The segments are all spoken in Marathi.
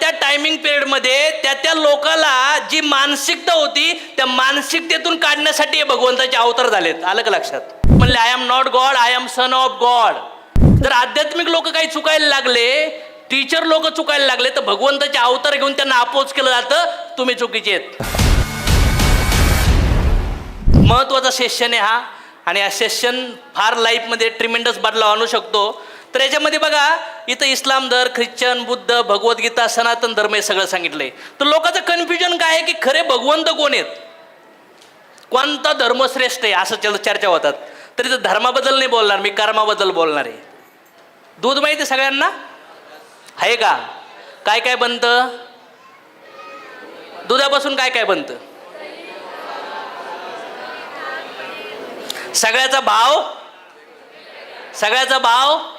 त्या टायमिंग पिरियडमध्ये त्या त्या लोकाला जी मानसिकता होती त्या मानसिकतेतून काढण्यासाठी हे भगवंताचे अवतार झालेत. आलं का लक्षात? म्हणले I am not God I am son of God जर आध्यात्मिक लोक काही चुकायला लागले टीचर लोक चुकायला लागले तर भगवंताचे अवतार घेऊन त्यांना अपोज केलं जातं तुम्ही चुकीचे आहेत. महत्त्वाचा सेशन आहे हा. आणि हा सेशन फार लाईफमध्ये ट्रिमेंडस बदलाव आणू शकतो. तर याच्यामध्ये बघा इथं इस्लाम धर ख्रिश्चन बुद्ध भगवद्गीता सनातन धर्म हे सगळं सांगितलंय. तर लोकांचं कन्फ्युजन काय आहे की खरे भगवंत कोण आहेत? कोणता धर्म श्रेष्ठ आहे? असं चल- चर्चा होतात. तर इथं धर्माबद्दल नाही बोलणार मी कर्माबद्दल बोलणार आहे. दूध माहिती आहे सगळ्यांना? आहे का? काय काय बनतं? दुधापासून काय काय बनतं? सगळ्याचा भाव? सगळ्याचा भाव?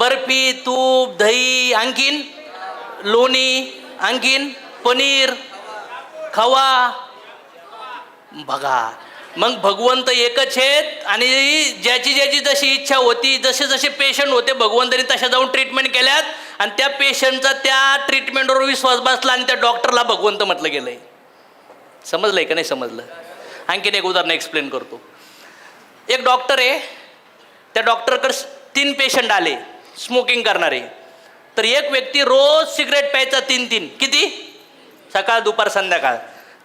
बर्फी तूप दही आणखीन? लोणी आणखीन? पनीर खवा. बघा मग भगवंत एकच आहेत आणि ज्याची ज्याची जशी इच्छा होती जसे जसे पेशंट होते भगवंतांनी तशा जाऊन ट्रीटमेंट केल्यात आणि त्या पेशंटचा त्या ट्रीटमेंटवर विश्वास बसला आणि त्या डॉक्टरला भगवंत म्हटलं गेलंय. समजलंय का नाही समजलं? आणखीन एक उदाहरण एक्सप्लेन करतो. एक डॉक्टर आहे. त्या डॉक्टरकडे तीन पेशंट आले. स्मोकिंग करणारे. तर एक व्यक्ती रोज सिगरेट प्यायचा तीन तीन. किती? सकाळ दुपार संध्याकाळ.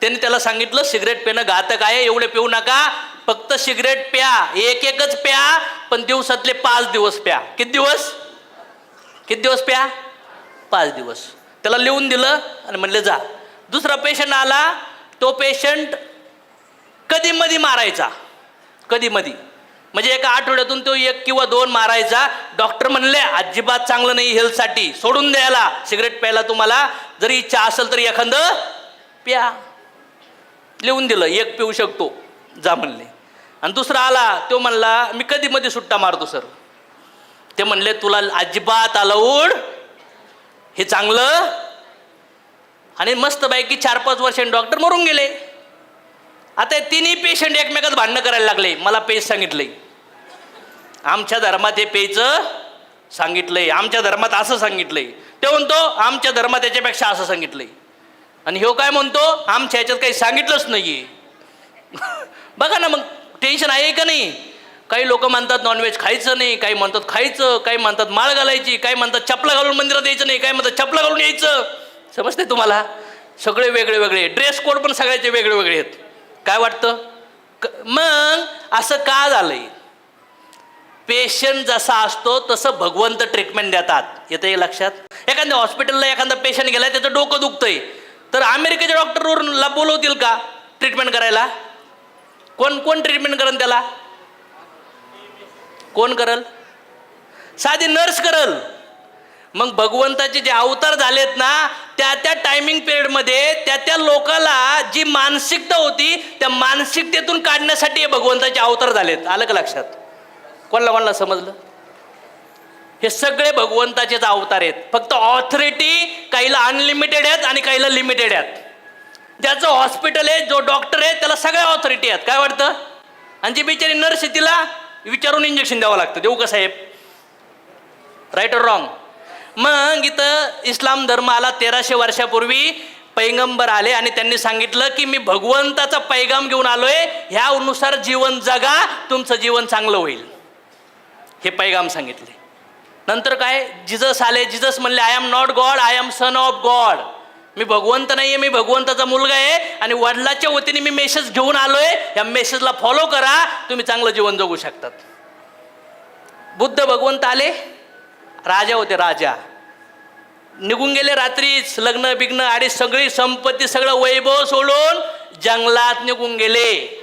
त्यांनी त्याला सांगितलं सिगरेट पिणं घातक आहे एवढे पिऊ नका. फक्त सिगरेट प्या. एक एकच प्या पण दिवसातले पाच दिवस प्या. किती दिवस? किती दिवस प्या? पाच दिवस. त्याला लिहून दिलं आणि म्हणले जा. दुसरा पेशंट आला. तो पेशंट कधी मधी मारायचा? कधी मधी म्हणजे एका आठवड्यातून तो एक किंवा दोन मारायचा. डॉक्टर म्हणले अजिबात चांगलं नाही हेल्थसाठी. सोडून द्यायला. सिगरेट प्यायला तुम्हाला जरी इच्छा असेल तरी एखादं प्या. लिहून दिलं एक पिऊ शकतो. जा म्हणले. आणि दुसरा आला तो म्हणला मी कधी मध्ये सुट्टा मारतो सर. ते म्हणले तुला अजिबात अलाउड. हे चांगलं. आणि मस्तपैकी चार पाच वर्षांनी डॉक्टर मरून गेले. आता तिन्ही पेशंट एकमेकात भांडणं करायला लागले. मला पेज सांगितलंय आमच्या धर्मात हे प्यायचं सांगितलंय. आमच्या धर्मात असं सांगितलंय. ते म्हणतो आमच्या धर्मात याच्यापेक्षा असं सांगितलंय. आणि ह्यो काय म्हणतो आमच्या ह्याच्यात काही सांगितलंच नाहीये. बघा ना मग टेन्शन आहे का नाही? काही लोक म्हणतात नॉनव्हेज खायचं नाही. काही म्हणतात खायचं. काही म्हणतात माळ घालायची. काही म्हणतात चपला घालून मंदिरात यायचं नाही. काही म्हणतात चपला घालून यायचं. समजते तुम्हाला? सगळे वेगळे वेगळे ड्रेस कोड पण सगळ्याचे वेगळे वेगळे आहेत. काय वाटतं? क- मग असं का झालंय? पेशंट जसा असतो तसं भगवंत ट्रीटमेंट देतात. येतं हे लक्षात? एखाद्या हॉस्पिटलला एखादा पेशंट गेलाय त्याचं डोकं दुखतंय. तर अमेरिकेच्या डॉक्टरवरूनला बोलवतील का ट्रीटमेंट करायला? कोण कोण ट्रीटमेंट करेल त्याला? कोण करल? साधी नर्स करल. मग भगवंताचे जे अवतार झालेत ना त्या त्या टायमिंग पिरियडमध्ये त्या त्या लोकाला जी मानसिकता होती त्या मानसिकतेतून काढण्यासाठी हे भगवंताचे अवतार झालेत. आलं का लक्षात? कोणाला कोणाला समजलं? हे सगळे भगवंताचेच अवतार आहेत. फक्त ऑथॉरिटी काहीला अनलिमिटेड आहेत आणि काहीला लिमिटेड आहेत. ज्याचं हॉस्पिटल आहे जो डॉक्टर आहे त्याला सगळ्या ऑथॉरिटी आहेत. काय वाटतं? आणि जी बिचारी नर्स आहे तिला विचारून इंजेक्शन द्यावं लागतं. देऊ का साहेब? राईट ऑर रॉंग मग इथं इस्लाम धर्म आला तेराशे वर्षापूर्वी पैगंबर आले आणि त्यांनी सांगितलं की मी भगवंताचा पैगाम घेऊन आलोय. ह्यानुसार जीवन जगा तुमचं जीवन चांगलं होईल. हे पैगाम सांगितले. नंतर काय? जिजस आले. जिजस म्हणले I am not God I am son of God मी भगवंत नाही आहे मी भगवंताचा मुलगा आहे आणि वडिलाच्या वतीने मी मेसेज घेऊन आलो आहे या मेसेजला फॉलो करा. तुम्ही चांगलं जीवन जगू शकतात. बुद्ध भगवंत आले. राजा होते राजा. निघून गेले रात्रीच. लग्न बिग्न आणि सगळी संपत्ती सगळं वैभव सोडून जंगलात निघून गेले.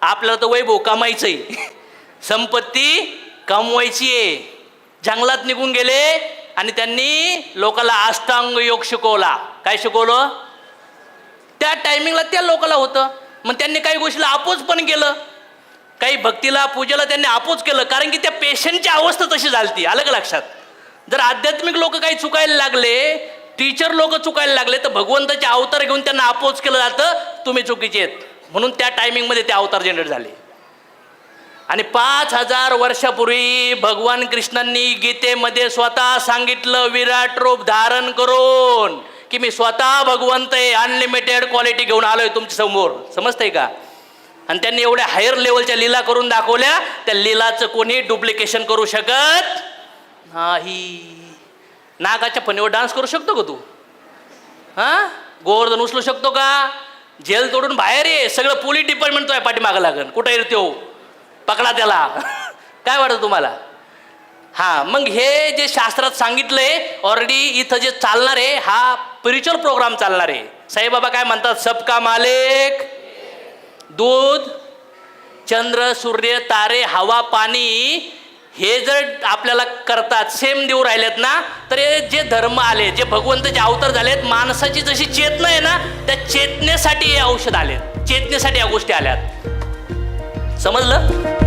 आपल्याला तर वैभव कमायचंय. संपत्ती कमवायची. आहे जंगलात निघून गेले आणि त्यांनी लोकाला अष्टांग योग शिकवला. काय शिकवलं? त्या टायमिंगला त्या लोकाला होतं. मग त्यांनी काही गोष्टीला आपोच पण केलं. काही भक्तीला पूजेला त्यांनी आपोच केलं. कारण की त्या पेशंटची अवस्था तशी झालती. आलं का लक्षात? जर आध्यात्मिक लोक काही चुकायला लागले टीचर लोक चुकायला लागले तर भगवंताचे अवतार घेऊन त्यांना आपोच केलं जातं. तुम्ही चुकीचे आहेत. म्हणून त्या टायमिंगमध्ये ते अवतार जनरेट झाले. आणि पाच हजार वर्षापूर्वी भगवान कृष्णांनी गीतेमध्ये स्वतः सांगितलं विराट रूप धारण करून की मी स्वतः भगवंत आहे अनलिमिटेड क्वालिटी घेऊन आलोय तुमच्यासमोर. समजतंय का? आणि त्यांनी एवढ्या हायर लेवलच्या लीला करून दाखवल्या त्या लीलाचं कोणी डुप्लिकेशन करू शकत नाही. नागाच्या फणीवर डान्स करू शकतो का तू? हा? गोवर्धन उचलू शकतो का? जेल तोडून बाहेर ये सगळं पोलीस डिपार्टमेंट तो आहे पाठीमागं लागन. कुठं येतो तो? पकडा त्याला. काय वाटतं तुम्हाला? हां मग हे जे शास्त्रात सांगितलंय ऑलरेडी इथं जे चालणार आहे हा स्पिरिच्युअल प्रोग्राम चालणार आहे. साईबाबा काय म्हणतात? सबका मालिक दूध चंद्र सूर्य तारे हवा पाणी हे जर आपल्याला करतात सेम देऊ राहिलेत ना तर हे जे धर्म आले जे भगवंत जे अवतार झालेत माणसाची जशी चेतना आहे ना त्या चेतनेसाठी हे औषध आले चेतनेसाठी या गोष्टी आल्यात. समजलं?